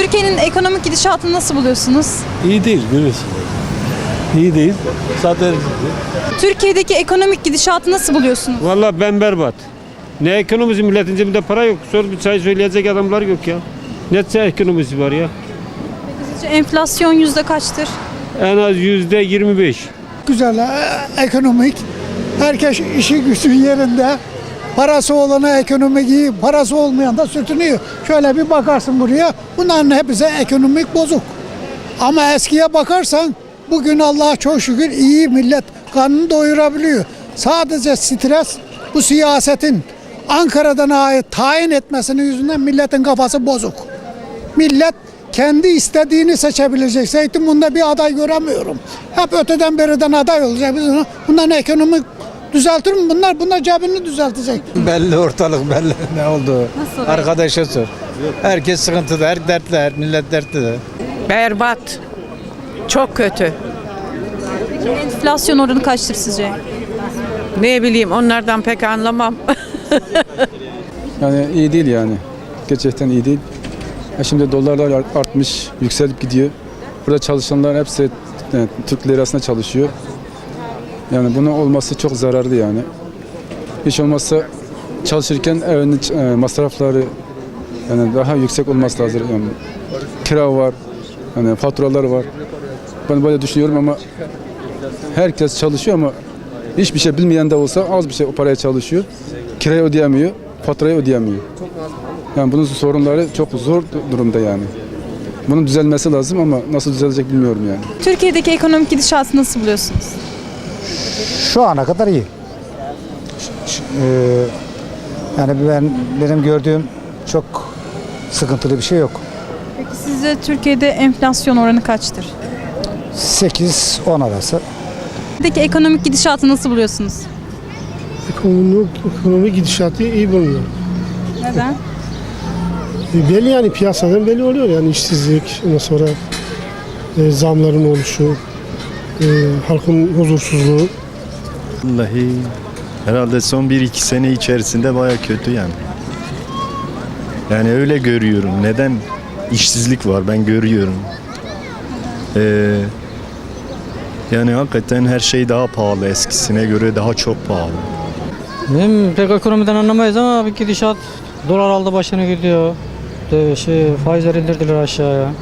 Türkiye'nin ekonomik gidişatını nasıl buluyorsunuz? İyi değil görüyorsunuz. İyi değil. Zaten Türkiye'deki ekonomik gidişatı nasıl buluyorsunuz? Vallahi ben berbat. Ne ekonomisi milletin cebinde para yok. Sor bir çay söyleyecek adamlar yok ya. Ne çay ekonomisi var ya? Sizce enflasyon yüzde kaçtır? En az yüzde 25. güzel, e, ekonomik. Herkes işi gücü yerinde. Parası olana ekonomik iyi, parası olmayan da sürtünüyor. Şöyle bir bakarsın buraya, bunların hepsi ekonomik bozuk. Ama eskiye bakarsan, bugün Allah'a çok şükür iyi millet karnını doyurabiliyor. Sadece stres bu siyasetin Ankara'dan ait tayin etmesinin yüzünden milletin kafası bozuk. Millet kendi istediğini seçebilecek. Zeytinburnu'nda bir aday göremiyorum. Hep öteden beriden aday olacak. Bunların ekonomik düzeltir mi bunlar? Bunlar cebini düzeltecek. Belli ortalık belli ne oldu. Nasıl? Arkadaşa sor. Herkes sıkıntıda, her dertli, her millet dertli de. Berbat. Çok kötü. Enflasyon oranı kaçtır sizce? Ne bileyim onlardan pek anlamam. Yani iyi değil yani. Gerçekten iyi değil. Ya şimdi dolarlar art- artmış, yükselip gidiyor. Burada çalışanlar hepsi yani Türk lirasına çalışıyor. Yani bunun olması çok zararlı yani. Hiç olmazsa çalışırken evinin e, masrafları yani daha yüksek olması lazım. Yani kira var, yani faturalar var. Ben böyle düşünüyorum ama herkes çalışıyor ama hiçbir şey bilmeyen de olsa az bir şey o paraya çalışıyor. Kirayı ödeyemiyor, faturayı ödeyemiyor. Yani bunun sorunları çok zor durumda yani. Bunun düzelmesi lazım ama nasıl düzelecek bilmiyorum yani. Türkiye'deki ekonomik gidişatı nasıl buluyorsunuz? Şu ana kadar iyi. Eee, yani ben benim gördüğüm çok sıkıntılı bir şey yok. Peki sizce Türkiye'de enflasyon oranı kaçtır? 8-10 arası. Türkiye'deki ekonomik gidişatı nasıl buluyorsunuz? Ekonomi, ekonomi gidişatı iyi bulmuyorum. Neden? E, Belli yani piyasadan belli oluyor yani işsizlik, ondan sonra e, zamların oluşu, e, halkın huzursuzluğu. Vallahi herhalde son 1-2 sene içerisinde baya kötü yani. Yani öyle görüyorum. Neden? İşsizlik var ben görüyorum. Ee, yani hakikaten her şey daha pahalı eskisine göre daha çok pahalı. Benim pek ekonomiden anlamayız ama bir gidişat dolar aldı başını gidiyor. De, şey, faizler indirdiler aşağıya.